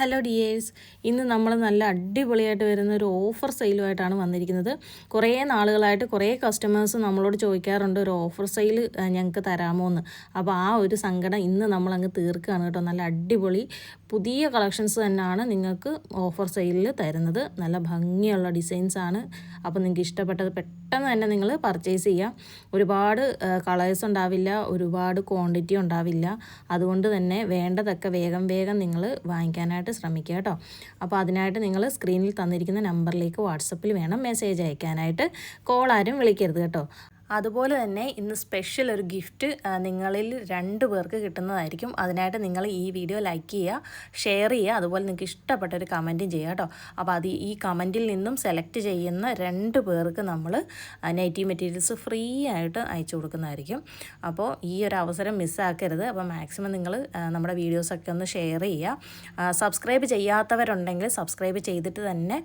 Hello dears. ഇന്ന് നമ്മൾ നല്ല അടിപൊളിയായിട്ട് വരുന്ന ഒരു ഓഫർ സെയിലുമായിട്ടാണ് വന്നിരിക്കുന്നത്. കുറേ നാളുകളായിട്ട് കുറേ കസ്റ്റമേഴ്സ് നമ്മളോട് ചോദിക്കാറുണ്ട് ഒരു ഓഫർ സെയിൽ ഞങ്ങൾക്ക് തരാമോ എന്ന്? അപ്പോൾ ആ ഒരു സങ്കടം ഇന്ന് നമ്മൾ അങ്ങ് തീർക്കുകയാണ് കേട്ടോ. നല്ല അടിപൊളി പുതിയ കളക്ഷൻസ് തന്നെയാണ് നിങ്ങൾക്ക് ഓഫർ സെയിലിൽ തരുന്നത്. നല്ല ഭംഗിയുള്ള ഡിസൈൻസ് ആണ്. അപ്പോൾ നിങ്ങൾക്ക് ഇഷ്ടപ്പെട്ടത് പെട്ടെന്ന് തന്നെ നിങ്ങൾ പർച്ചേസ് ചെയ്യാം. ഒരുപാട് കളേഴ്സ് ഉണ്ടാവില്ല ഒരുപാട് ക്വാണ്ടിറ്റി ഉണ്ടാവില്ല. അതുകൊണ്ട് തന്നെ വേണ്ടതൊക്കെ വേഗം വേഗം നിങ്ങൾ വാങ്ങിക്കാനായിട്ട് ശ്രമിക്കുക കേട്ടോ. അപ്പോൾ അതിനായിട്ട് നിങ്ങൾ സ്ക്രീനിൽ തന്നിരിക്കുന്ന നമ്പറിലേക്ക് വാട്സപ്പിൽ വേണം മെസ്സേജ് അയക്കാനായിട്ട്. കോൾ ആരും വിളിക്കരുത് കേട്ടോ. അതുപോലെ തന്നെ ഇന്ന് സ്പെഷ്യൽ ഒരു ഗിഫ്റ്റ് നിങ്ങളിൽ രണ്ട് പേർക്ക് കിട്ടുന്നതായിരിക്കും. അതിനായിട്ട് നിങ്ങൾ ഈ വീഡിയോ ലൈക്ക് ചെയ്യുക ഷെയർ ചെയ്യുക. അതുപോലെ നിങ്ങൾക്ക് ഇഷ്ടപ്പെട്ട ഒരു കമന്റും ചെയ്യുക കേട്ടോ. അപ്പോൾ അത് ഈ കമന്റിൽ നിന്നും സെലക്ട് ചെയ്യുന്ന രണ്ട് പേർക്ക് നമ്മൾ നൈറ്റി മെറ്റീരിയൽസ് ഫ്രീ ആയിട്ട് അയച്ചു കൊടുക്കുന്നതായിരിക്കും. അപ്പോൾ ഈ ഒരു അവസരം മിസ്സാക്കരുത് അപ്പോൾ മാക്സിമം നിങ്ങൾ നമ്മുടെ വീഡിയോസൊക്കെ ഒന്ന് ഷെയർ ചെയ്യുക. സബ്സ്ക്രൈബ് ചെയ്യാത്തവരുണ്ടെങ്കിൽ സബ്സ്ക്രൈബ് ചെയ്തിട്ട് തന്നെ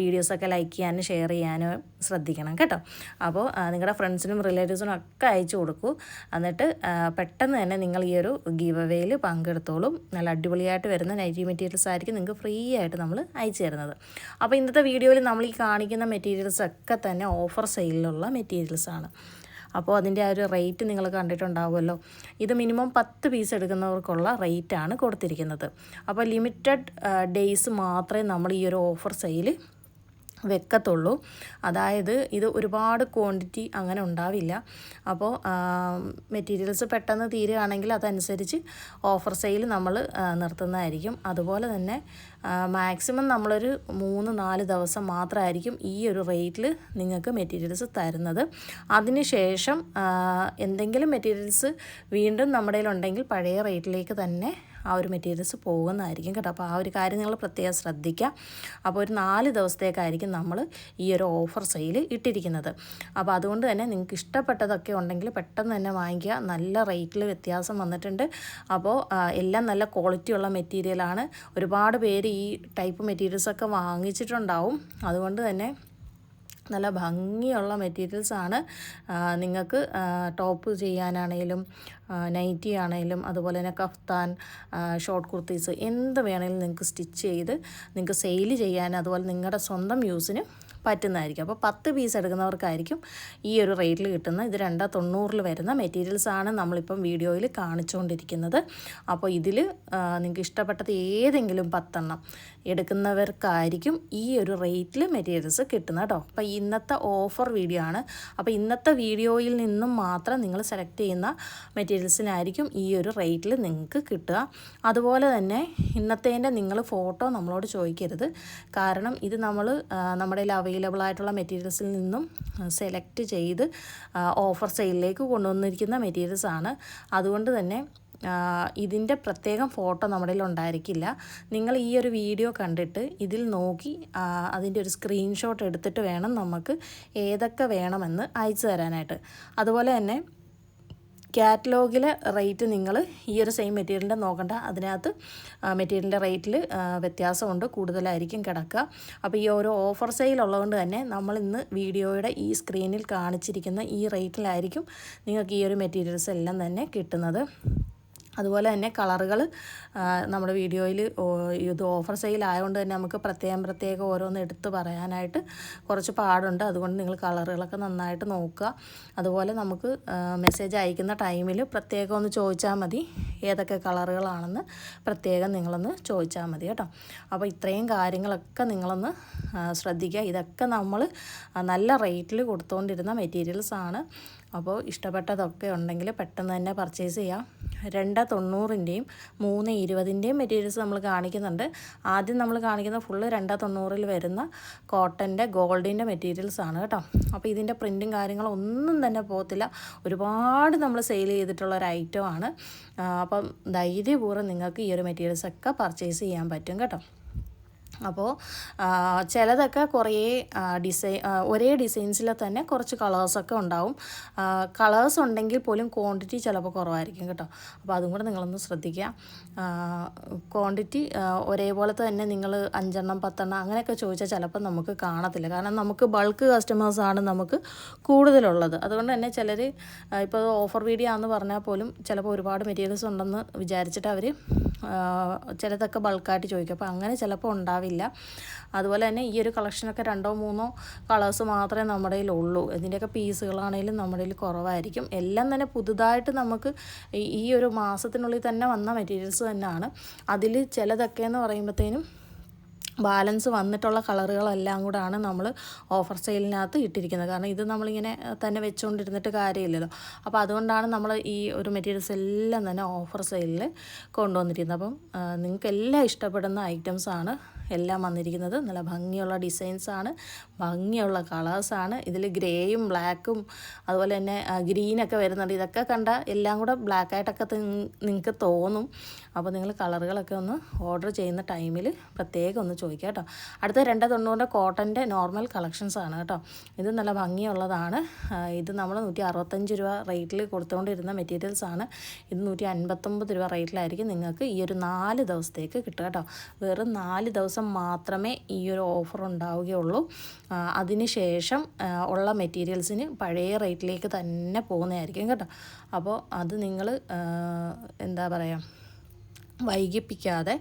വീഡിയോസൊക്കെ ലൈക്ക് ചെയ്യാനും ഷെയർ ചെയ്യാനും ശ്രദ്ധിക്കണം കേട്ടോ. അപ്പോൾ നിങ്ങളുടെ ഫ്രണ്ട്സിനും റിലേറ്റീവ്സിനും ഒക്കെ അയച്ചു കൊടുക്കൂ. എന്നിട്ട് പെട്ടെന്ന് തന്നെ നിങ്ങൾ ഈ ഒരു ഗീവ് അവേയിൽ പങ്കെടുത്തോളും. നല്ല അടിപൊളിയായിട്ട് വരുന്ന നൈറ്റി മെറ്റീരിയൽസ് ആയിരിക്കും നിങ്ങൾക്ക് ഫ്രീ ആയിട്ട് നമ്മൾ അയച്ചു തരുന്നത്. അപ്പോൾ ഇന്നത്തെ വീഡിയോയിൽ നമ്മൾ ഈ കാണിക്കുന്ന മെറ്റീരിയൽസ് ഒക്കെ തന്നെ ഓഫർ സെയിലിലുള്ള മെറ്റീരിയൽസ് ആണ്. അപ്പോൾ അതിന്റെ ആ ഒരു റേറ്റ് നിങ്ങൾ കണ്ടിട്ടുണ്ടാവുമല്ലോ. ഇത് മിനിമം പത്ത് പീസ് എടുക്കുന്നവർക്കുള്ള റേറ്റാണ് കൊടുത്തിരിക്കുന്നത്. അപ്പോൾ ലിമിറ്റഡ് ഡേയ്സ് മാത്രമേ നമ്മൾ ഈ ഒരു ഓഫർ സെയിൽ വെക്കത്തുള്ളൂ. അതായത് ഇത് ഒരുപാട് ക്വാണ്ടിറ്റി അങ്ങനെ ഉണ്ടാവില്ല. അപ്പോൾ മെറ്റീരിയൽസ് പെട്ടെന്ന് തീരുകയാണെങ്കിൽ അതനുസരിച്ച് ഓഫർ സെയിൽ നമ്മൾ നിർത്തുന്നതായിരിക്കും. അതുപോലെ തന്നെ മാക്സിമം നമ്മളൊരു മൂന്ന് നാല് ദിവസം മാത്രമായിരിക്കും ഈ ഒരു റേറ്റിൽ നിങ്ങൾക്ക് മെറ്റീരിയൽസ് തരുന്നത്. അതിനുശേഷം എന്തെങ്കിലും മെറ്റീരിയൽസ് വീണ്ടും നമ്മുടെ ഉണ്ടെങ്കിൽ പഴയ റേറ്റിലേക്ക് തന്നെ ആ ഒരു മെറ്റീരിയൽസ് പോകുന്നതായിരിക്കും കേട്ടോ. അപ്പോൾ ആ ഒരു കാര്യം നിങ്ങൾ പ്രത്യേകം ശ്രദ്ധിക്കുക. അപ്പോൾ ഒരു നാല് ദിവസത്തേക്കായിരിക്കും നമ്മൾ ഈ ഒരു ഓഫർ സെയിൽ ഇട്ടിരിക്കുന്നത്. അപ്പോൾ അതുകൊണ്ട് തന്നെ നിങ്ങൾക്ക് ഇഷ്ടപ്പെട്ടതൊക്കെ ഉണ്ടെങ്കിൽ പെട്ടെന്ന് തന്നെ വാങ്ങിക്കുക. നല്ല റേറ്റിൽ വ്യത്യാസം വന്നിട്ടുണ്ട്. അപ്പോൾ എല്ലാം നല്ല ക്വാളിറ്റിയുള്ള മെറ്റീരിയലാണ് ഒരുപാട് പേര് ഈ ടൈപ്പ് മെറ്റീരിയൽസൊക്കെ വാങ്ങിച്ചിട്ടുണ്ടാവും. അതുകൊണ്ട് തന്നെ നല്ല ഭംഗിയുള്ള മെറ്റീരിയൽസാണ് നിങ്ങൾക്ക് ടോപ്പ് ചെയ്യാനാണേലും നൈറ്റി ആണെങ്കിലും അതുപോലെ തന്നെ കഫ്താൻ ഷോർട്ട് കുർത്തീസ് എന്ത് വേണമെങ്കിലും നിങ്ങൾക്ക് സ്റ്റിച്ച് ചെയ്ത് നിങ്ങൾക്ക് സെയിൽ ചെയ്യാൻ അതുപോലെ നിങ്ങളുടെ സ്വന്തം യൂസിന് പറ്റുന്നതായിരിക്കും. അപ്പോൾ പത്ത് പീസ് എടുക്കുന്നവർക്കായിരിക്കും ഈ ഒരു റേറ്റിൽ കിട്ടുന്ന ഇത് രണ്ടാ തൊണ്ണൂറിൽ വരുന്ന മെറ്റീരിയൽസാണ് നമ്മളിപ്പം വീഡിയോയിൽ കാണിച്ചുകൊണ്ടിരിക്കുന്നത്. അപ്പോൾ ഇതിൽ നിങ്ങൾക്ക് ഇഷ്ടപ്പെട്ടത് ഏതെങ്കിലും പത്തെണ്ണം എടുക്കുന്നവർക്കായിരിക്കും ഈ ഒരു റേറ്റിൽ മെറ്റീരിയൽസ് കിട്ടുന്നത് കേട്ടോ. അപ്പോൾ ഇന്നത്തെ ഓഫർ വീഡിയോ ആണ്. അപ്പോൾ ഇന്നത്തെ വീഡിയോയിൽ നിന്നും മാത്രം നിങ്ങൾ സെലക്ട് ചെയ്യുന്ന മെറ്റീരിയൽസിനായിരിക്കും ഈ ഒരു റേറ്റിൽ നിങ്ങൾക്ക് കിട്ടുക. അതുപോലെ തന്നെ ഇന്നത്തേന്റെ നിങ്ങൾ ഫോട്ടോ നമ്മളോട് ചോദിക്കരുത്. കാരണം ഇത് നമ്മൾ നമ്മുടെ അവൈലബിൾ ആയിട്ടുള്ള മെറ്റീരിയൽസിൽ നിന്നും സെലക്ട് ചെയ്ത് ഓഫർ സെയിലിലേക്ക് കൊണ്ടുവന്നിരിക്കുന്ന മെറ്റീരിയൽസ് ആണ്. അതുകൊണ്ട് തന്നെ ഇതിന്റെ പ്രത്യേകം ഫോട്ടോ നമ്മുടെ ഉണ്ടായിരിക്കില്ല. നിങ്ങൾ ഈ ഒരു വീഡിയോ കണ്ടിട്ട് ഇതിൽ നോക്കി അതിന്റെ ഒരു സ്ക്രീൻഷോട്ട് എടുത്തിട്ട് വേണം നമുക്ക് ഏതൊക്കെ വേണമെന്ന് അയച്ചു തരാനായിട്ട്. അതുപോലെ തന്നെ കാറ്റലോഗിലെ റേറ്റ് നിങ്ങൾ ഈ ഒരു സെയിം മെറ്റീരിയലിന്റെ നോക്കണ്ട. അതിനകത്ത് മെറ്റീരിയലിന്റെ റേറ്റിൽ വ്യത്യാസമുണ്ട്. കൂടുതലായിരിക്കും കിടക്കുക. അപ്പോൾ ഈ ഓരോ ഓഫർ സെയിൽ ഉള്ളതുകൊണ്ട് തന്നെ നമ്മൾ ഇന്ന് വീഡിയോയുടെ ഈ സ്ക്രീനിൽ കാണിച്ചിരിക്കുന്ന ഈ റേറ്റിലായിരിക്കും നിങ്ങൾക്ക് ഈ ഒരു മെറ്റീരിയൽസ് എല്ലാം തന്നെ കിട്ടുന്നത്. അതുപോലെ തന്നെ കളറുകൾ നമ്മുടെ വീഡിയോയിൽ ഇത് ഓഫർ സെയിൽ ആയതുകൊണ്ട് തന്നെ നമുക്ക് പ്രത്യേകം പ്രത്യേകം ഓരോന്ന് എടുത്ത് പറയാനായിട്ട് കുറച്ച് പാടുണ്ട്. അതുകൊണ്ട് നിങ്ങൾ കളറുകളൊക്കെ നന്നായിട്ട് നോക്കുക. അതുപോലെ നമുക്ക് മെസ്സേജ് അയക്കുന്ന ടൈമിൽ പ്രത്യേകം ഒന്ന് ചോദിച്ചാൽ മതി ഏതൊക്കെ കളറുകളാണെന്ന്. പ്രത്യേകം നിങ്ങളൊന്ന് ചോദിച്ചാൽ മതി കേട്ടോ. അപ്പോൾ ഇത്രയും കാര്യങ്ങളൊക്കെ നിങ്ങളൊന്ന് ശ്രദ്ധിക്കുക. ഇതൊക്കെ നമ്മൾ നല്ല റേറ്റിൽ കൊടുത്തുകൊണ്ടിരുന്ന മെറ്റീരിയൽസാണ് അപ്പോൾ ഇഷ്ടപ്പെട്ടതൊക്കെ ഉണ്ടെങ്കിൽ പെട്ടെന്ന് തന്നെ പർച്ചേസ് ചെയ്യാം. രണ്ട് തൊണ്ണൂറിന്റെയും മൂന്ന് ഇരുപതിന്റെയും മെറ്റീരിയൽസ് നമ്മൾ കാണിക്കുന്നുണ്ട്. ആദ്യം നമ്മൾ കാണിക്കുന്ന ഫുള്ള് രണ്ട് തൊണ്ണൂറിൽ വരുന്ന കോട്ടന്റെ ഗോൾഡിന്റെ മെറ്റീരിയൽസ് ആണ് കേട്ടോ. അപ്പോൾ ഇതിന്റെ പ്രിന്റും കാര്യങ്ങളും ഒന്നും തന്നെ പോകത്തില്ല. ഒരുപാട് നമ്മൾ സെയിൽ ചെയ്തിട്ടുള്ള ഒരു ഐറ്റം ആണ്. അപ്പം ധൈര്യപൂർവം നിങ്ങൾക്ക് ഈ ഒരു മെറ്റീരിയൽസൊക്കെ പർച്ചേസ് ചെയ്യാൻ പറ്റും കേട്ടോ. അപ്പോൾ ചിലതൊക്കെ കുറേ ഡിസൈൻ ഒരേ ഡിസൈൻസിൽ തന്നെ കുറച്ച് കളേഴ്സൊക്കെ ഉണ്ടാവും. കളേഴ്സ് ഉണ്ടെങ്കിൽ പോലും ക്വാണ്ടിറ്റി ചിലപ്പോൾ കുറവായിരിക്കും കേട്ടോ. അപ്പോൾ അതും കൂടെ നിങ്ങളൊന്ന് ശ്രദ്ധിക്കുക. ക്വാണ്ടിറ്റി ഒരേപോലെ തന്നെ നിങ്ങൾ അഞ്ചെണ്ണം പത്തെണ്ണം അങ്ങനെയൊക്കെ ചോദിച്ചാൽ ചിലപ്പോൾ നമുക്ക് കാണത്തില്ല. കാരണം നമുക്ക് ബൾക്ക് കസ്റ്റമേഴ്സാണ് നമുക്ക് കൂടുതലുള്ളത്. അതുകൊണ്ട് തന്നെ ചിലർ ഇപ്പോൾ ഓഫർ വീഡിയോ ആണെന്ന് പറഞ്ഞാൽ പോലും ചിലപ്പോൾ ഒരുപാട് മെറ്റീരിയൽസ് ഉണ്ടെന്ന് വിചാരിച്ചിട്ട് അവർ ചിലതൊക്കെ ബൾക്കായിട്ട് ചോദിക്കും. അപ്പോൾ അങ്ങനെ ചിലപ്പോൾ ഉണ്ടാവില്ല. അതുപോലെ തന്നെ ഈ ഒരു കളക്ഷനൊക്കെ രണ്ടോ മൂന്നോ കളേഴ്സ് മാത്രമേ നമ്മുടെ കയ്യിലുള്ളൂ. ഇതിന്റെയൊക്കെ പീസുകളാണെങ്കിലും നമ്മുടെ കയ്യിൽ കുറവായിരിക്കും. എല്ലാം തന്നെ പുതുതായിട്ട് നമുക്ക് ഈ ഒരു മാസത്തിനുള്ളിൽ തന്നെ വന്ന മെറ്റീരിയൽസ് തന്നെയാണ്. അതിൽ ചിലതൊക്കെ എന്ന് പറയുമ്പോഴത്തേനും ബാലൻസ് വന്നിട്ടുള്ള കളറുകളെല്ലാം കൂടാണ് നമ്മൾ ഓഫർ സെയിലിനകത്ത് ഇട്ടിരിക്കുന്നത്. കാരണം ഇത് നമ്മളിങ്ങനെ തന്നെ വെച്ചുകൊണ്ടിരുന്നിട്ട് കാര്യമില്ലല്ലോ. അപ്പോൾ അതുകൊണ്ടാണ് നമ്മൾ ഈ ഒരു മെറ്റീരിയൽസ് എല്ലാം തന്നെ ഓഫർ സെയിലിൽ കൊണ്ടുവന്നിരിക്കുന്നത്. അപ്പം നിങ്ങൾക്ക് എല്ലാം ഇഷ്ടപ്പെടുന്ന ഐറ്റംസാണ് എല്ലാം വന്നിരിക്കുന്നത്. നല്ല ഭംഗിയുള്ള ഡിസൈൻസാണ്. ഭംഗിയുള്ള കളേഴ്സാണ്. ഇതിൽ ഗ്രേയും ബ്ലാക്കും അതുപോലെ തന്നെ ഗ്രീനൊക്കെ വരുന്നുണ്ട്. ഇതൊക്കെ കണ്ട എല്ലാം കൂടെ ബ്ലാക്കായിട്ടൊക്കെ നിങ്ങൾക്ക് തോന്നും. അപ്പോൾ നിങ്ങൾ കളറുകളൊക്കെ ഒന്ന് ഓർഡർ ചെയ്യുന്ന ടൈമിൽ പ്രത്യേകം ഒന്ന് ചോദിക്കുക കേട്ടോ. അടുത്ത രണ്ട് തൊണ്ണൂറിന്റെ കോട്ടന്റെ നോർമൽ കളക്ഷൻസ് ആണ് കേട്ടോ. ഇത് നല്ല ഭംഗിയുള്ളതാണ്. ഇത് നമ്മൾ നൂറ്റി അറുപത്തഞ്ച് രൂപ റേറ്റിൽ കൊടുത്തുകൊണ്ടിരുന്ന മെറ്റീരിയൽസ് ആണ് ഇത് നൂറ്റി അൻപത്തൊമ്പത് രൂപ റേറ്റിലായിരിക്കും നിങ്ങൾക്ക് ഈ ഒരു നാല് ദിവസത്തേക്ക് കിട്ടുക കേട്ടോ. വെറും നാല് ദിവസം മാത്രമേ ഈ ഒരു ഓഫർ ഉണ്ടാവുകയുള്ളൂ അതിന് ശേഷം ഉള്ള മെറ്റീരിയൽസിന് പഴയ റേറ്റിലേക്ക് തന്നെ പോകുന്നതായിരിക്കും കേട്ടോ. അപ്പോൾ അത് നിങ്ങൾ എന്താ പറയുക വൈകിപ്പിക്കാതെ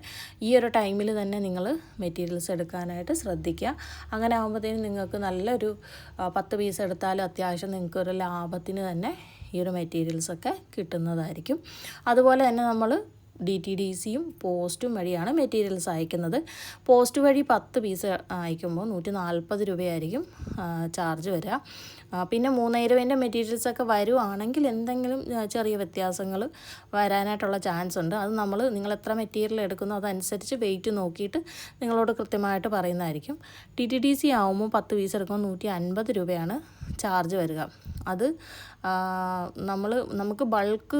ഈ ഒരു ടൈമിൽ തന്നെ നിങ്ങൾ മെറ്റീരിയൽസ് എടുക്കാനായിട്ട് ശ്രദ്ധിക്കുക. അങ്ങനെ ആകുമ്പോഴത്തേനും നിങ്ങൾക്ക് നല്ലൊരു പത്ത് പീസ് എടുത്താലും അത്യാവശ്യം നിങ്ങൾക്ക് ഒരു ലാഭത്തിന് തന്നെ ഈ ഒരു മെറ്റീരിയൽസൊക്കെ കിട്ടുന്നതായിരിക്കും. അതുപോലെ തന്നെ നമ്മൾ ഡി ടി ഡി സിയും പോസ്റ്റും വഴിയാണ് മെറ്റീരിയൽസ് അയക്കുന്നത്. പോസ്റ്റ് വഴി പത്ത് പീസ് അയക്കുമ്പോൾ നൂറ്റി നാൽപ്പത് രൂപയായിരിക്കും ചാർജ് വരിക. പിന്നെ മൂന്നായിരം രൂപേന്റെ മെറ്റീരിയൽസൊക്കെ വരുവാണെങ്കിൽ എന്തെങ്കിലും ചെറിയ വ്യത്യാസങ്ങൾ വരാനായിട്ടുള്ള ചാൻസ് ഉണ്ട്. അത് നമ്മൾ നിങ്ങൾ എത്ര മെറ്റീരിയൽ എടുക്കുന്നു അതനുസരിച്ച് വെയിറ്റ് നോക്കിയിട്ട് നിങ്ങളോട് കൃത്യമായിട്ട് പറയുന്നതായിരിക്കും. ടി ടി ഡി സി ആകുമ്പോൾ പത്ത് പീസ് എടുക്കുമ്പോൾ നൂറ്റി അൻപത് രൂപയാണ് ചാർജ് വരിക. അത് നമ്മൾ നമുക്ക് ബൾക്ക്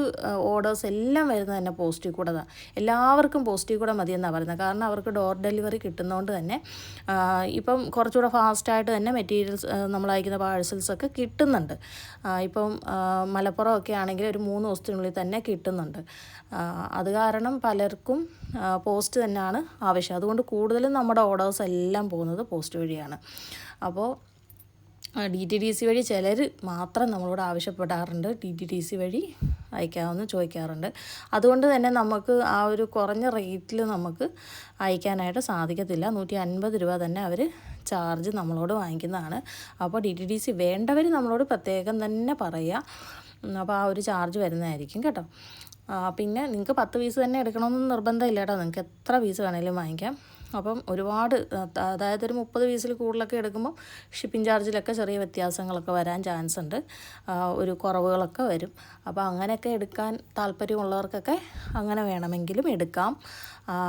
ഓർഡേഴ്സ് എല്ലാം വരുന്നത് തന്നെ പോസ്റ്റിൽ കൂടെ തന്നെ എല്ലാവർക്കും പോസ്റ്റിൽ കൂടെ മതിയെന്നാണ് പറയുന്നത്. കാരണം അവർക്ക് ഡോർ ഡെലിവറി കിട്ടുന്നതുകൊണ്ട് തന്നെ ഇപ്പം കുറച്ചുകൂടെ ഫാസ്റ്റായിട്ട് തന്നെ മെറ്റീരിയൽസ് നമ്മൾ അയക്കുന്ന പാഴ്സൽസൊക്കെ കിട്ടുന്നുണ്ട്. ഇപ്പം മലപ്പുറമൊക്കെ ആണെങ്കിൽ ഒരു മൂന്ന് ദിവസത്തിനുള്ളിൽ തന്നെ കിട്ടുന്നുണ്ട്. അത് കാരണം പലർക്കും പോസ്റ്റ് തന്നെയാണ് ആവശ്യം. അതുകൊണ്ട് കൂടുതലും നമ്മുടെ ഓർഡേഴ്സ് എല്ലാം പോകുന്നത് പോസ്റ്റ് വഴിയാണ്. അപ്പോൾ ഡി ടി ഡി സി വഴി ചിലർ മാത്രം നമ്മളോട് ആവശ്യപ്പെടാറുണ്ട്. ഡി ടി ഡി സി വഴി അയക്കാമെന്ന് ചോദിക്കാറുണ്ട്. അതുകൊണ്ട് തന്നെ നമുക്ക് ആ ഒരു കുറഞ്ഞ റേറ്റിൽ നമുക്ക് അയക്കാനായിട്ട് സാധിക്കത്തില്ല. നൂറ്റി അൻപത് രൂപ തന്നെ അവർ ചാർജ് നമ്മളോട് വാങ്ങിക്കുന്നതാണ്. അപ്പോൾ ഡി ടി ഡി സി വേണ്ടവർ നമ്മളോട് പ്രത്യേകം തന്നെ പറയുക അപ്പോൾ ആ ഒരു ചാർജ് വരുന്നതായിരിക്കും കേട്ടോ. പിന്നെ നിങ്ങൾക്ക് പത്ത് പീസ് തന്നെ എടുക്കണമെന്ന് നിർബന്ധമില്ല കേട്ടോ. നിങ്ങൾക്ക് എത്ര പീസ് വേണമെങ്കിലും വാങ്ങിക്കാം. അപ്പം ഒരുപാട് അതായത് ഒരു മുപ്പത് പീസിൽ കൂടുതലൊക്കെ എടുക്കുമ്പോൾ ഷിപ്പിംഗ് ചാർജിലൊക്കെ ചെറിയ വ്യത്യാസങ്ങളൊക്കെ വരാൻ ചാൻസ് ഉണ്ട്. ഒരു കുറവുകളൊക്കെ വരും. അപ്പോൾ അങ്ങനെയൊക്കെ എടുക്കാൻ താല്പര്യമുള്ളവർക്കൊക്കെ അങ്ങനെ വേണമെങ്കിലും എടുക്കാം.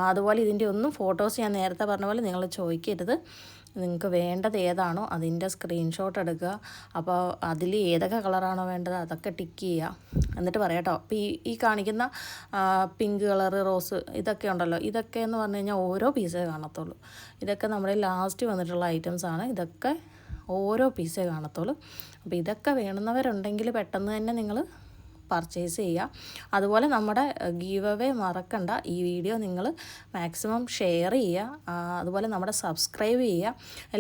അതുപോലെ ഇതിന്റെ ഒന്നും ഫോട്ടോസ് ഞാൻ നേരത്തെ പറഞ്ഞ പോലെ നിങ്ങൾ ചോദിക്കരുത്. നിങ്ങൾക്ക് വേണ്ടത് ഏതാണോ അതിന്റെ സ്ക്രീൻഷോട്ട് എടുക്കുക. അപ്പോൾ അതിൽ ഏതൊക്കെ കളറാണോ വേണ്ടത് അതൊക്കെ ടിക്ക് ചെയ്യുക. എന്നിട്ട് പറയാട്ടോ അപ്പോൾ ഈ ഈ കാണിക്കുന്ന പിങ്ക് കളറ് റോസ് ഇതൊക്കെ ഉണ്ടല്ലോ. ഇതൊക്കെ എന്ന് പറഞ്ഞു കഴിഞ്ഞാൽ ഓരോ പീസേ കാണത്തുള്ളൂ. ഇതൊക്കെ നമ്മുടെ ലാസ്റ്റ് വന്നിട്ടുള്ള ഐറ്റംസ് ആണ്. ഇതൊക്കെ ഓരോ പീസേ കാണത്തുള്ളൂ. അപ്പോൾ ഇതൊക്കെ വേണമെന്നവരുണ്ടെങ്കിൽ പെട്ടെന്ന് തന്നെ നിങ്ങൾ പർച്ചേസ് ചെയ്യുക. അതുപോലെ നമ്മുടെ ഗീവ് അവേ മറക്കണ്ട. ഈ വീഡിയോ നിങ്ങൾ മാക്സിമം ഷെയർ ചെയ്യുക. അതുപോലെ നമ്മുടെ സബ്സ്ക്രൈബ് ചെയ്യുക.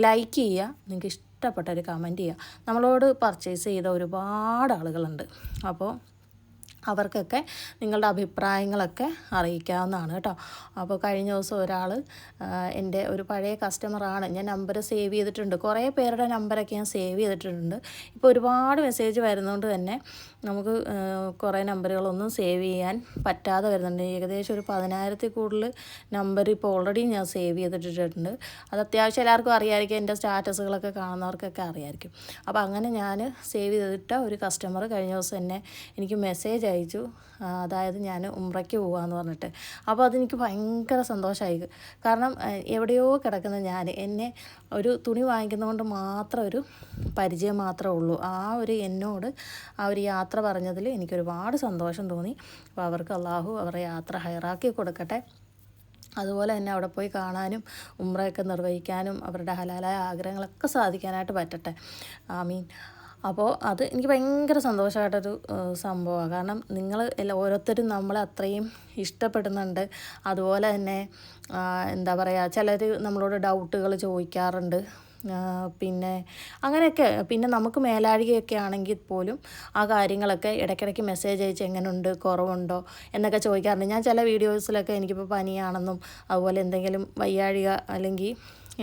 ലൈക്ക് ചെയ്യുക. നിങ്ങൾക്ക് ഇഷ്ടപ്പെട്ട ഒരു കമന്റ് ചെയ്യുക. നമ്മളോട് പർച്ചേസ് ചെയ്ത ഒരുപാട് ആളുകളുണ്ട്. അപ്പോൾ അവർക്കൊക്കെ നിങ്ങളുടെ അഭിപ്രായങ്ങളൊക്കെ അറിയിക്കാവുന്നതാണ് കേട്ടോ. അപ്പോൾ കഴിഞ്ഞ ദിവസം ഒരാൾ എന്റെ ഒരു പഴയ കസ്റ്റമറാണ്. ഞാൻ നമ്പർ സേവ് ചെയ്തിട്ടുണ്ട്. കുറേ പേരുടെ നമ്പറൊക്കെ ഞാൻ സേവ് ചെയ്തിട്ടുണ്ട്. ഇപ്പോൾ ഒരുപാട് മെസ്സേജ് വരുന്നതുകൊണ്ട് തന്നെ നമുക്ക് കുറേ നമ്പറുകളൊന്നും സേവ് ചെയ്യാൻ പറ്റാതെ വരുന്നുണ്ട്. ഏകദേശം ഒരു പതിനായിരത്തിൽ കൂടുതൽ നമ്പർ ഇപ്പോൾ ഓൾറെഡി ഞാൻ സേവ് ചെയ്തിട്ടിട്ടുണ്ട്. അത് അത്യാവശ്യം എല്ലാവർക്കും അറിയാമായിരിക്കും എന്റെ സ്റ്റാറ്റസുകളൊക്കെ കാണുന്നവർക്കൊക്കെ അറിയാമായിരിക്കും അപ്പോൾ അങ്ങനെ ഞാൻ സേവ് ചെയ്തിട്ട ഒരു കസ്റ്റമർ കഴിഞ്ഞ ദിവസം തന്നെ എനിക്ക് മെസ്സേജ് അയച്ചു അതായത് ഞാൻ ഉമ്രയ്ക്ക് പോകാമെന്ന് പറഞ്ഞിട്ട്. അപ്പോൾ അതെനിക്ക് ഭയങ്കര സന്തോഷമായി കാരണം എവിടെയോ കിടക്കുന്ന ഞാൻ എന്നെ ഒരു തുണി വാങ്ങിക്കുന്നതുകൊണ്ട് മാത്രം ഒരു പരിചയം മാത്രമേ ഉള്ളൂ. ആ ഒരു എന്നോട് ആ ഒരു യാത്ര പറഞ്ഞതിൽ എനിക്കൊരുപാട് സന്തോഷം തോന്നി. അപ്പോൾ അവർക്ക് അള്ളാഹു അവരുടെ യാത്ര ഹയറാക്കി കൊടുക്കട്ടെ. അതുപോലെ തന്നെ അവിടെ പോയി കാണാനും ഉമ്രയൊക്കെ നിർവഹിക്കാനും അവരുടെ ഹലാലായ ആഗ്രഹങ്ങളൊക്കെ സാധിക്കാനായിട്ട് പറ്റട്ടെ. ആമീൻ. അപ്പോൾ അത് എനിക്ക് ഭയങ്കര സന്തോഷമായിട്ടൊരു സംഭവമാണ്. കാരണം നിങ്ങൾ എല്ലാ ഓരോരുത്തരും നമ്മളെ അത്രയും ഇഷ്ടപ്പെടുന്നുണ്ട്. അതുപോലെ തന്നെ എന്താ പറയുക ചിലർ നമ്മളോട് ഡൗട്ടുകൾ ചോദിക്കാറുണ്ട്. പിന്നെ അങ്ങനെയൊക്കെ പിന്നെ നമുക്ക് മേലാഴികയൊക്കെ ആണെങ്കിൽ പോലും ആ കാര്യങ്ങളൊക്കെ ഇടയ്ക്കിടയ്ക്ക് മെസ്സേജ് അയച്ച് എങ്ങനെയുണ്ട് കുറവുണ്ടോ എന്നൊക്കെ ചോദിക്കാറുണ്ട്. ഞാൻ ചില വീഡിയോസിലൊക്കെ എനിക്കിപ്പോൾ പനിയാണെന്നും അതുപോലെ എന്തെങ്കിലും വയ്യാഴിക അല്ലെങ്കിൽ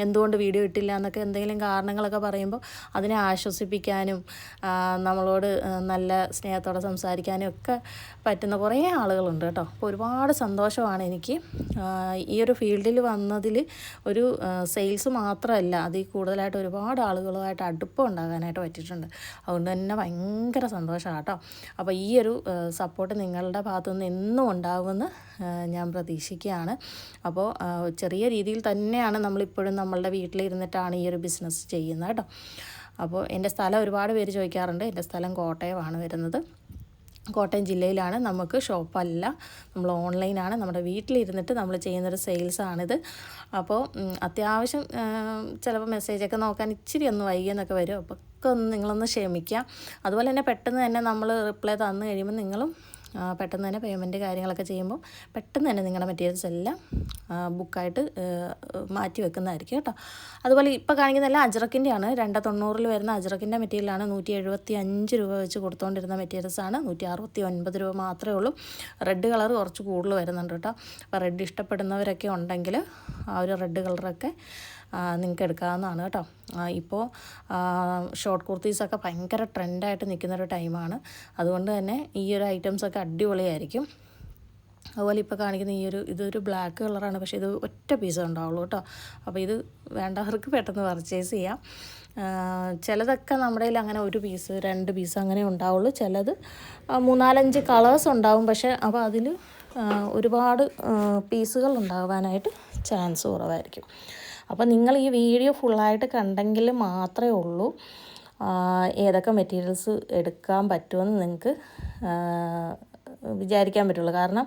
എന്തുകൊണ്ട് വീഡിയോ ഇട്ടില്ല എന്നൊക്കെ എന്തെങ്കിലും കാരണങ്ങളൊക്കെ പറയുമ്പോൾ അതിനെ ആശ്വസിപ്പിക്കാനും നമ്മളോട് നല്ല സ്നേഹത്തോടെ സംസാരിക്കാനും ഒക്കെ പറ്റുന്ന കുറേ ആളുകളുണ്ട് കേട്ടോ. അപ്പോൾ ഒരുപാട് സന്തോഷമാണ് എനിക്ക്. ഈ ഒരു ഫീൽഡിൽ വന്നതിൽ ഒരു സെയിൽസ് മാത്രമല്ല അതിൽ കൂടുതലായിട്ട് ഒരുപാട് ആളുകളുമായിട്ട് അടുപ്പം ഉണ്ടാകാനായിട്ട് പറ്റിയിട്ടുണ്ട്. അതുകൊണ്ട് തന്നെ ഭയങ്കര സന്തോഷമാണ് കേട്ടോ. അപ്പോൾ ഈ ഒരു സപ്പോർട്ട് നിങ്ങളുടെ ഭാഗത്തുനിന്ന് എന്നും ഉണ്ടാകുമെന്ന് ഞാൻ പ്രതീക്ഷിക്കുകയാണ്. അപ്പോൾ ചെറിയ രീതിയിൽ തന്നെയാണ് നമ്മളിപ്പോഴും നമ്മളുടെ വീട്ടിലിരുന്നിട്ടാണ് ഈ ഒരു ബിസിനസ് ചെയ്യുന്നത് കേട്ടോ. അപ്പോൾ എന്റെ സ്ഥലം ഒരുപാട് പേര് ചോദിക്കാറുണ്ട്. എന്റെ സ്ഥലം കോട്ടയമാണ് വരുന്നത്. കോട്ടയം ജില്ലയിലാണ് നമുക്ക് ഷോപ്പല്ല. നമ്മൾ ഓൺലൈനാണ്. നമ്മുടെ വീട്ടിലിരുന്നിട്ട് നമ്മൾ ചെയ്യുന്നൊരു സെയിൽസാണിത്. അപ്പോൾ അത്യാവശ്യം ചിലപ്പോൾ മെസ്സേജൊക്കെ നോക്കാൻ ഇച്ചിരി ഒന്ന് വൈകിയെന്നൊക്കെ വരും. അപ്പോൾ ഒക്കെ ഒന്ന് നിങ്ങളൊന്ന് ക്ഷമിക്കുക അതുപോലെ തന്നെ പെട്ടെന്ന് തന്നെ നമ്മൾ റിപ്ലൈ തന്നു കഴിയുമ്പോൾ നിങ്ങളും പെട്ടെന്ന് തന്നെ പേയ്മെന്റ് കാര്യങ്ങളൊക്കെ ചെയ്യുമ്പോൾ പെട്ടെന്ന് തന്നെ നിങ്ങളുടെ മെറ്റീരിയൽസ് എല്ലാം ബുക്കായിട്ട് മാറ്റി വെക്കുന്നതായിരിക്കും കേട്ടോ. അതുപോലെ ഇപ്പോൾ കാണിക്കുന്നതെല്ലാം അജ്രക്കിന്റെയാണ് രണ്ട് തൊണ്ണൂറിൽ വരുന്ന അജ്രക്കിന്റെ മെറ്റീരിയലാണ് നൂറ്റി എഴുപത്തി അഞ്ച് രൂപ വെച്ച് കൊടുത്തുകൊണ്ടിരുന്ന മെറ്റീരിയൽസാണ് നൂറ്റി അറുപത്തി ഒൻപത് രൂപ മാത്രമേ ഉള്ളൂ. റെഡ് കളർ കുറച്ച് കൂടുതൽ വരുന്നുണ്ട് കേട്ടോ. അപ്പോൾ റെഡ് ഇഷ്ടപ്പെടുന്നവരൊക്കെ ഉണ്ടെങ്കിൽ ആ ഒരു റെഡ് കളറൊക്കെ നിങ്ങൾക്ക് എടുക്കാവുന്നതാണ് കേട്ടോ. ഇപ്പോൾ ഷോർട്ട് കുർത്തീസൊക്കെ ഭയങ്കര ട്രെൻഡായിട്ട് നിൽക്കുന്നൊരു ടൈമാണ് അതുകൊണ്ട് തന്നെ ഈ ഒരു ഐറ്റംസൊക്കെ അടിപൊളിയായിരിക്കും. അതുപോലെ ഇപ്പോൾ കാണിക്കുന്ന ഈ ഒരു ഇതൊരു ബ്ലാക്ക് കളറാണ് പക്ഷേ ഇത് ഒറ്റ പീസ് ഉണ്ടാവുള്ളൂ കേട്ടോ. അപ്പോൾ ഇത് വേണ്ടവർക്ക് പെട്ടെന്ന് പർച്ചേസ് ചെയ്യാം. ചിലതൊക്കെ നമ്മുടെ കയ്യിൽ അങ്ങനെ ഒരു പീസ് രണ്ട് പീസ് അങ്ങനെ ഉണ്ടാവുള്ളൂ. ചിലത് മൂന്നാലഞ്ച് കളേഴ്സ് ഉണ്ടാവും. പക്ഷേ അപ്പോൾ അതിൽ ഒരുപാട് പീസുകൾ ഉണ്ടാകാനായിട്ട് ചാൻസ് കുറവായിരിക്കും. അപ്പോൾ നിങ്ങൾ ഈ വീഡിയോ ഫുള്ളായിട്ട് കണ്ടെങ്കിൽ മാത്രമേ ഉള്ളൂ. ഏതൊക്കെ മെറ്റീരിയൽസ് എടുക്കാൻ പറ്റുമെന്ന് നിങ്ങൾക്ക് വിചാരിക്കാൻ പറ്റുള്ളൂ. കാരണം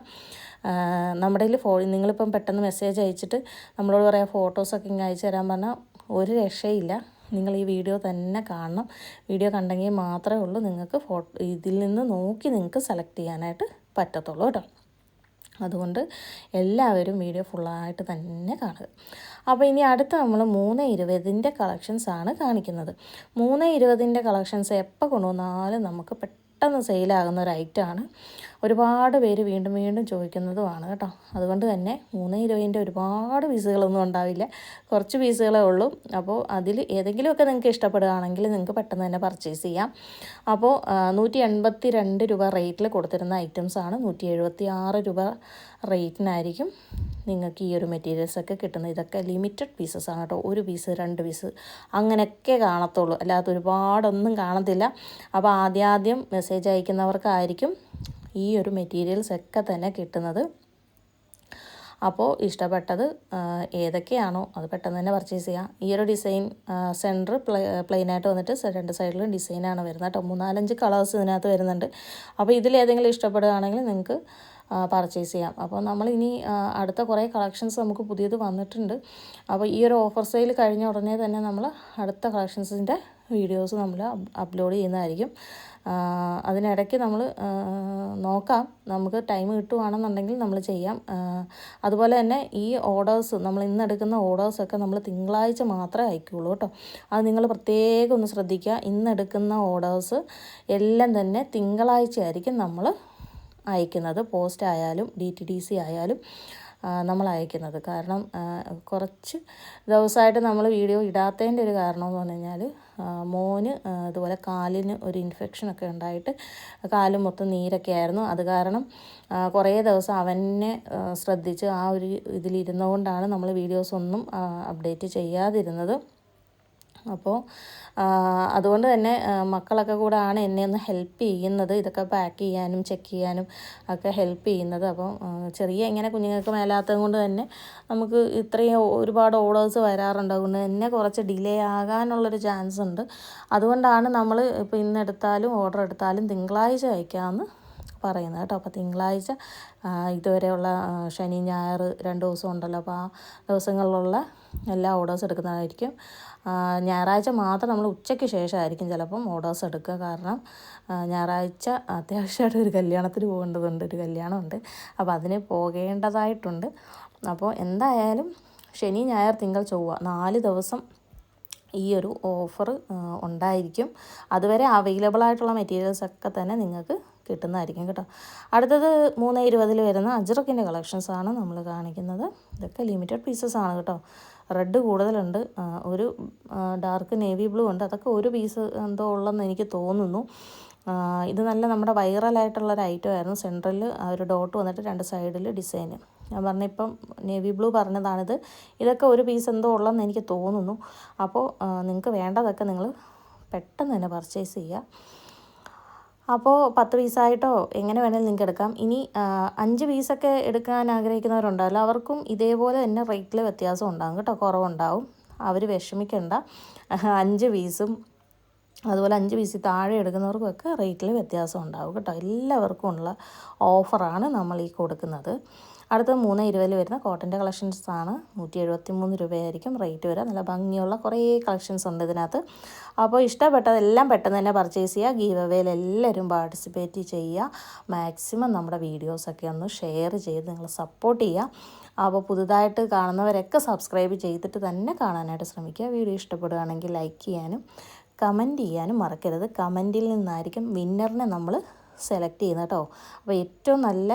നമ്മുടെ കയ്യിൽ ഫോ നിങ്ങളിപ്പം പെട്ടെന്ന് മെസ്സേജ് അയച്ചിട്ട് നമ്മളോട് പറയാം ഫോട്ടോസൊക്കെ ഇങ്ങനെ അയച്ചു തരാൻ പറഞ്ഞാൽ ഒരു രക്ഷയില്ല. നിങ്ങൾ ഈ വീഡിയോ തന്നെ കാണണം. വീഡിയോ കണ്ടെങ്കിൽ മാത്രമേ ഉള്ളൂ. നിങ്ങൾക്ക് ഫോട്ടോ ഇതിൽ നിന്ന് നോക്കി നിങ്ങൾക്ക് സെലക്ട് ചെയ്യാനായിട്ട് പറ്റത്തുള്ളൂ കേട്ടോ. അതുകൊണ്ട് എല്ലാവരും വീഡിയോ ഫുള്ളായിട്ട് തന്നെ കാണുക. അപ്പോൾ ഇനി അടുത്ത് നമ്മൾ മൂന്ന് ഇരുപതിന്റെ കളക്ഷൻസ് ആണ് കാണിക്കുന്നത്. മൂന്ന് ഇരുപതിന്റെ കളക്ഷൻസ് എപ്പോൾ കൊണ്ടുവന്നാലും നമുക്ക് പെട്ടെന്ന് സെയിലാകുന്ന ഒരു ഐറ്റമാണ് ഒരുപാട് പേര് വീണ്ടും വീണ്ടും ചോദിക്കുന്നതുമാണ് കേട്ടോ. അതുകൊണ്ട് തന്നെ മൂന്ന് ഇരുപതിന്റെ ഒരുപാട് പീസുകളൊന്നും ഉണ്ടാവില്ല. കുറച്ച് പീസുകളേ ഉള്ളൂ. അപ്പോൾ അതിൽ ഏതെങ്കിലുമൊക്കെ നിങ്ങൾക്ക് ഇഷ്ടപ്പെടുകയാണെങ്കിൽ നിങ്ങൾക്ക് പെട്ടെന്ന് തന്നെ പർച്ചേസ് ചെയ്യാം. അപ്പോൾ നൂറ്റി എൺപത്തി രണ്ട് രൂപ റേറ്റിൽ കൊടുത്തിരുന്ന ഐറ്റംസാണ് നൂറ്റി എഴുപത്തി ആറ് രൂപ റേറ്റിനായിരിക്കും നിങ്ങൾക്ക് ഈ ഒരു മെറ്റീരിയൽസൊക്കെ കിട്ടുന്നത്. ഇതൊക്കെ ലിമിറ്റഡ് പീസസ് ആണ് കേട്ടോ. ഒരു പീസ് രണ്ട് പീസ് അങ്ങനെയൊക്കെ കാണത്തുള്ളൂ. അല്ലാതെ ഒരുപാടൊന്നും കാണത്തില്ല. അപ്പോൾ ആദ്യാദ്യം മെസ്സേജ് അയക്കുന്നവർക്കായിരിക്കും ഈ ഒരു മെറ്റീരിയൽസ് ഒക്കെ തന്നെ കിട്ടുന്നത്. അപ്പോൾ ഇഷ്ടപ്പെട്ടത് ഏതൊക്കെയാണോ അത് പെട്ടെന്ന് തന്നെ പർച്ചേസ് ചെയ്യാം. ഈ ഒരു ഡിസൈൻ സെന്റർ പ്ലെയിൻ പ്ലെയിനായിട്ട് വന്നിട്ട് രണ്ട് സൈഡിലും ഡിസൈനാണ് വരുന്നത് കേട്ടോ. മൂന്നാലഞ്ച് കളേഴ്സ് ഇതിനകത്ത് വരുന്നുണ്ട്. അപ്പോൾ ഇതിലേതെങ്കിലും ഇഷ്ടപ്പെടുകയാണെങ്കിൽ നിങ്ങൾക്ക് പർച്ചേസ് ചെയ്യാം. അപ്പോൾ നമ്മൾ ഇനി അടുത്ത കുറേ കളക്ഷൻസ് നമുക്ക് പുതിയത് വന്നിട്ടുണ്ട്. അപ്പോൾ ഈ ഒരു ഓഫർ സെയിൽ കഴിഞ്ഞ ഉടനെ തന്നെ നമ്മൾ അടുത്ത കളക്ഷൻസിന്റെ വീഡിയോസ് നമ്മൾ അപ്ലോഡ് ചെയ്യുന്നതായിരിക്കും. അതിനിടയ്ക്ക് നമ്മൾ നോക്കാം. നമുക്ക് ടൈം കിട്ടുവാണെന്നുണ്ടെങ്കിൽ നമ്മൾ ചെയ്യാം. അതുപോലെ തന്നെ ഈ ഓർഡേഴ്സ് നമ്മൾ ഇന്ന് എടുക്കുന്ന ഓർഡേഴ്സൊക്കെ നമ്മൾ തിങ്കളാഴ്ച മാത്രമേ അയക്കുകയുള്ളൂ കേട്ടോ. അത് നിങ്ങൾ പ്രത്യേകം ഒന്ന് ശ്രദ്ധിക്കുക. ഇന്ന് എടുക്കുന്ന ഓർഡേഴ്സ് എല്ലാം തന്നെ തിങ്കളാഴ്ച ആയിരിക്കും നമ്മൾ അയക്കുന്നത്. പോസ്റ്റ് ആയാലും ഡി ടി ഡി സി ആയാലും. നമ്മൾ അയക്കുന്നത് കാരണം കുറച്ച് ദിവസമായിട്ട് നമ്മൾ വീഡിയോ ഇടാത്തതിന്റെ ഒരു കാരണം എന്ന് പറഞ്ഞു കഴിഞ്ഞാൽ മോന് അതുപോലെ കാലിന് ഒരു ഇൻഫെക്ഷനൊക്കെ ഉണ്ടായിട്ട് കാലും മൊത്തം നീരൊക്കെ ആയിരുന്നു. അത് കാരണം കുറേ ദിവസം അവനെ ശ്രദ്ധിച്ച് ആ ഒരു ഇതിലിരുന്നുകൊണ്ടാണ് നമ്മൾ വീഡിയോസ് ഒന്നും അപ്ഡേറ്റ് ചെയ്യാതിരുന്നത്. അപ്പോൾ അതുകൊണ്ട് തന്നെ മക്കളൊക്കെ കൂടെ ആണ് എന്നെ ഒന്ന് ഹെൽപ്പ് ചെയ്യുന്നത്. ഇതൊക്കെ പാക്ക് ചെയ്യാനും ചെക്ക് ചെയ്യാനും ഒക്കെ ഹെൽപ്പ് ചെയ്യുന്നത്. അപ്പോൾ ചെറിയ ഇങ്ങനെ കുഞ്ഞുങ്ങൾക്ക് മേലാത്തത് കൊണ്ട് തന്നെ നമുക്ക് ഇത്രയും ഒരുപാട് ഓർഡേഴ്സ് വരാറുണ്ട്. അതുകൊണ്ട് തന്നെ കുറച്ച് ഡിലേ ആകാനുള്ളൊരു ചാൻസ് ഉണ്ട്. അതുകൊണ്ടാണ് നമ്മൾ ഇപ്പോൾ ഇന്നെടുത്താലും ഓർഡർ എടുത്താലും തിങ്കളാഴ്ച അയക്കാമെന്ന് പറയുന്നത് കേട്ടോ. അപ്പോൾ തിങ്കളാഴ്ച ഇതുവരെയുള്ള ശനി ഞായർ രണ്ട് ദിവസം ഉണ്ടല്ലോ. അപ്പോൾ ആ ദിവസങ്ങളിലുള്ള എല്ലാ ഓർഡേഴ്സ് എടുക്കുന്നതായിരിക്കും. ഞായറാഴ്ച മാത്രം നമ്മൾ ഉച്ചയ്ക്ക് ശേഷമായിരിക്കും ചിലപ്പം ഓർഡേഴ്സ് എടുക്കുക. കാരണം ഞായറാഴ്ച അത്യാവശ്യമായിട്ട് ഒരു കല്യാണത്തിന് പോകേണ്ടതുണ്ട് ഒരു കല്യാണമുണ്ട്. അപ്പോൾ അതിന് പോകേണ്ടതായിട്ടുണ്ട്. അപ്പോൾ എന്തായാലും ശനി ഞായർ തിങ്കൾ ചൊവ്വ നാല് ദിവസം ഈ ഒരു ഓഫർ ഉണ്ടായിരിക്കും. അതുവരെ അവൈലബിൾ ആയിട്ടുള്ള മെറ്റീരിയൽസ് ഒക്കെ തന്നെ നിങ്ങൾക്ക് കിട്ടുന്നതായിരിക്കും കേട്ടോ. അടുത്തത് മൂന്ന് ഇരുപതിൽ വരുന്ന കളക്ഷൻസ് ആണ് നമ്മൾ കാണിക്കുന്നത്. ഇതൊക്കെ ലിമിറ്റഡ് പീസസ് ആണ് കേട്ടോ. റെഡ് കൂടുതലുണ്ട്. ഒരു ഡാർക്ക് നേവി ബ്ലൂ ഉണ്ട്. അതൊക്കെ ഒരു പീസ് എന്തോ ഉള്ളെന്ന് എനിക്ക് തോന്നുന്നു. ഇത് നല്ല നമ്മുടെ വൈറലായിട്ടുള്ളൊരു ഐറ്റം ആയിരുന്നു. സെൻട്രലിൽ ഒരു ഡോട്ട് വന്നിട്ട് രണ്ട് സൈഡിൽ ഡിസൈന് ഞാൻ പറഞ്ഞ ഇപ്പം നേവി ബ്ലൂ പറഞ്ഞതാണിത്. ഇതൊക്കെ ഒരു പീസ് എന്തോ ഉള്ളെന്ന് എനിക്ക് തോന്നുന്നു. അപ്പോൾ നിങ്ങൾക്ക് വേണ്ടതൊക്കെ നിങ്ങൾ പെട്ടെന്ന് തന്നെ പർച്ചേസ് ചെയ്യുക അപ്പോൾ പത്ത് പീസായിട്ടോ എങ്ങനെ വേണമെങ്കിലും നിങ്ങൾക്ക് എടുക്കാം. ഇനി അഞ്ച് പീസൊക്കെ എടുക്കാൻ ആഗ്രഹിക്കുന്നവരുണ്ടല്ലോ അവർക്കും ഇതേപോലെ തന്നെ റേറ്റിൽ വ്യത്യാസം ഉണ്ടാകും കേട്ടോ കുറവുണ്ടാവും. അവർ വിഷമിക്കണ്ട. അഞ്ച് പീസും അതുപോലെ അഞ്ച് പീസിൽ താഴെ എടുക്കുന്നവർക്കൊക്കെ റേറ്റിൽ വ്യത്യാസം ഉണ്ടാവും കേട്ടോ. എല്ലാവർക്കും ഉള്ള ഓഫറാണ് നമ്മൾ ഈ കൊടുക്കുന്നത്. അടുത്ത മൂന്ന് ഇരുപതിൽ വരുന്ന കോട്ടന്റെ കളക്ഷൻസ് ആണ് നൂറ്റി എഴുപത്തി മൂന്ന് രൂപയായിരിക്കും റേറ്റ് വരിക. നല്ല ഭംഗിയുള്ള കുറേ കളക്ഷൻസ് ഉണ്ട് ഇതിനകത്ത്. അപ്പോൾ ഇഷ്ടപ്പെട്ടതെല്ലാം പെട്ടെന്ന് തന്നെ പർച്ചേസ് ചെയ്യുക. ഗീവ് അവേയിൽ എല്ലാവരും പാർട്ടിസിപ്പേറ്റ് ചെയ്യുക. മാക്സിമം നമ്മുടെ വീഡിയോസൊക്കെ ഒന്ന് ഷെയർ ചെയ്ത് നിങ്ങൾ സപ്പോർട്ട് ചെയ്യുക. അപ്പോൾ പുതുതായിട്ട് കാണുന്നവരൊക്കെ സബ്സ്ക്രൈബ് ചെയ്തിട്ട് തന്നെ കാണാനായിട്ട് ശ്രമിക്കുക. വീഡിയോ ഇഷ്ടപ്പെടുകയാണെങ്കിൽ ലൈക്ക് ചെയ്യാനും കമന്റ് ചെയ്യാനും മറക്കരുത്. കമന്റിൽ നിന്നായിരിക്കും വിന്നറിനെ നമ്മൾ സെലക്ട് ചെയ്യുന്നത് കേട്ടോ. അപ്പോൾ ഏറ്റവും നല്ല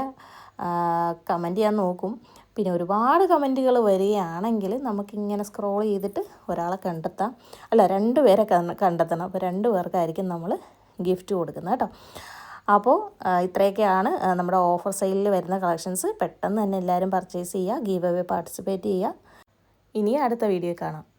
കമന്റ് ചെയ്യാൻ നോക്കും. പിന്നെ ഒരുപാട് കമന്റുകൾ വരികയാണെങ്കിൽ നമുക്കിങ്ങനെ സ്ക്രോൾ ചെയ്തിട്ട് ഒരാളെ കണ്ടെത്താം. അല്ല രണ്ട് പേരെ കണ്ട- കണ്ടെത്തണം. അപ്പോൾ രണ്ട് പേർക്കായിരിക്കും നമ്മൾ ഗിഫ്റ്റ് കൊടുക്കുന്നത് കേട്ടോ. അപ്പോൾ ഇത്രയൊക്കെയാണ് നമ്മുടെ ഓഫർ സെയിലിൽ വരുന്ന കളക്ഷൻസ് പെട്ടെന്ന് തന്നെ എല്ലാവരും പർച്ചേസ് ചെയ്യുക ഗീവ് അവേ പാർട്ടിസിപ്പേറ്റ് ചെയ്യുക. ഇനി അടുത്ത വീഡിയോ കാണാം.